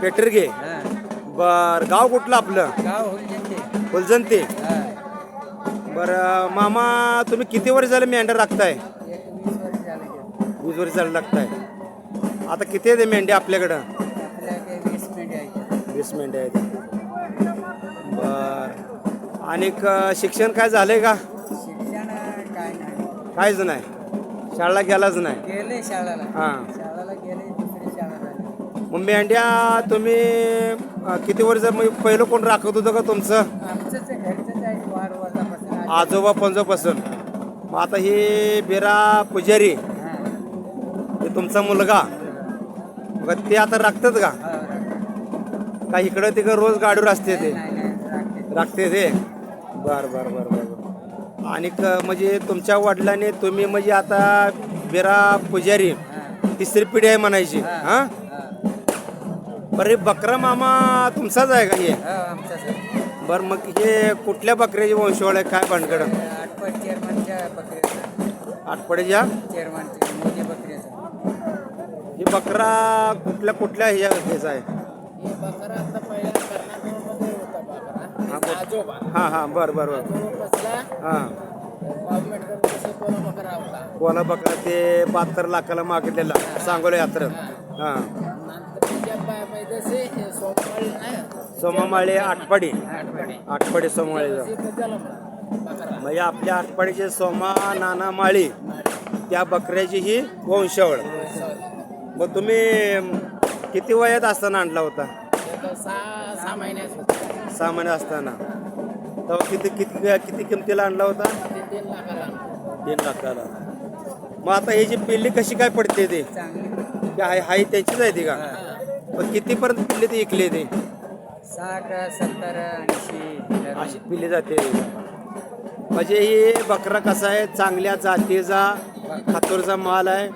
पेटरगे. हां बर गाव कुठलं आपलं? गाव हुलजंते फुलजंती. हां बरं मामा तुम्ही किती वर्ष झाले मेंढ्या राखताय? एक वीस वर्ष झालं की वीस वर्ष झालं लागताय आता किती आहे ते मेंढ्या आपल्याकडं? आपल्याकडे वीस मिनिट आहे वीस मेंढ्या आहेत. बर. आणि शिक्षण काय झालंय का? शिक्षण काय नाही. काहीच नाही. शाळेला गेलाच नाही. गेले शाळेला. हां. शाळेला गेले दुसरी शाळा झाली मग मेंढ्या तुम्ही अं, किती वर्ष म्हणजे पहिलं कोण राखत होतं का तुमचं? आमचंच आहे, घरचंच आहे वार वर्षापासून आहे. आजोबा पंजोपासून. मग आता हे बिरा पुजारी हां हे तुमचा मुलगा. मग ते आता राखतात का? हो, राखते. का इकडं तिकडं रोज गाडीवर असते ते? नाही नाही राखते. राखते ते? बर बर बर बर बर. आणि क- म्हणजे तुमच्या वडिलांनी तुम्ही म्हणजे आता बिरा पुजारी तिसरी पिढी आहे म्हणायची. हां. बरं हे बकरा मामा तुमचाच आहे का हे? हो बरं मग हे कुठल्या बकऱ्याची वंशवळ आहे काय भानगड? आठपट चेअरमनच्या मोदी बकरीचा ही बकरा कुठल्या कुठल्या ह्या ह्याचा आहे? हे बकरा आता. आजोबा हां हां बरं बरं बरं. बसला हां. आंबेडकर कसे कोला बकरा होता बकरा ते बहात्तर लाखाला मागितलेला. सांगोला यात्रेत. हां. नंतर त्याच्या पाय पाय जसे सोमवारी नाही सोमामाळे आठवडे तिथं जन्मला बकरा म्हणजे आपल्या आठपाडीचे सोमा नाना माळी त्या बकऱ्याची ही वंशावळ. मग तुम्ही किती वयात असताना आणला होता? सहा सहा होता. सहा महिने असताना. तेव्हा किती किती किती किमतीला आणला होता? ते तीन लाखाला तीन लाखाला. मग आता ही जी पिल्ली कशी काय पडते ते? चांगली. ते हाय हाय त्याचीच आहे ती का? मग कितीपर्यंत पिल्ली ती इकली ते? साठ सत्तर ऐंशी अशी पिल्ली जाते. म्हणजे ही बकरा कसा आहे? चांगल्या जातीचा खातूरचा माल आहे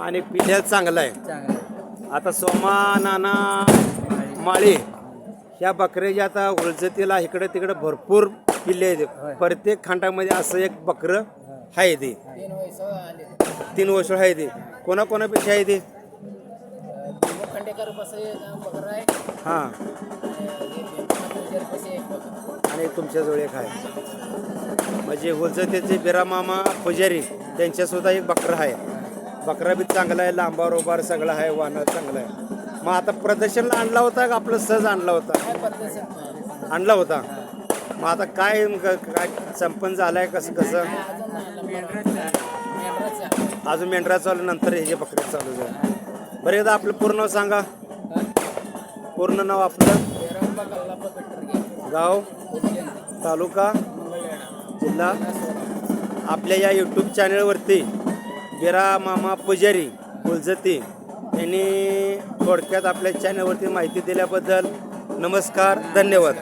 आणि पिल्ल्या चांगला आहे. चांगलं आता सोमा नाना माळी ह्या बकऱ्याच्या आता उलजतीला इकडे तिकडे भरपूर पिल्ले आहेत. प्रत्येक खांडामध्ये असं एक बकरं आहे ते. तीन वर्ष आहे ते. कोणाकोणापेक्षा आहे ते? हां. आणि तुमच्याजवळ एक आहे. म्हणजे उलजतीचे बिरामामा पुजारी त्यांच्यासुद्धा एक बकरा आहे. बकरा बी चांगला आहे लांबार उभार सगळं आहे वानर चांगलं आहे. मग आता प्रदर्शनला आणला होता का आपलं सहज आणला होता? काय आणला होता. मग आता काय क- काय संपन्न झालाय कसं कसं? अजून अजून मेंढरा चालू नंतर हे जे चालू झालं. बरं एकदा आपलं पूर्ण नाव सांगा. पूर्ण नाव आपलं? कल्लापा गाव? तालुका? जिल्हा? आपल्या या यूट्यूब चॅनलवरती बिरा मामा पुजारी गुलजती. यांनी थोडक्यात आपल्या चॅनलवरती माहिती दिल्याबद्दल नमस्कार धन्यवाद.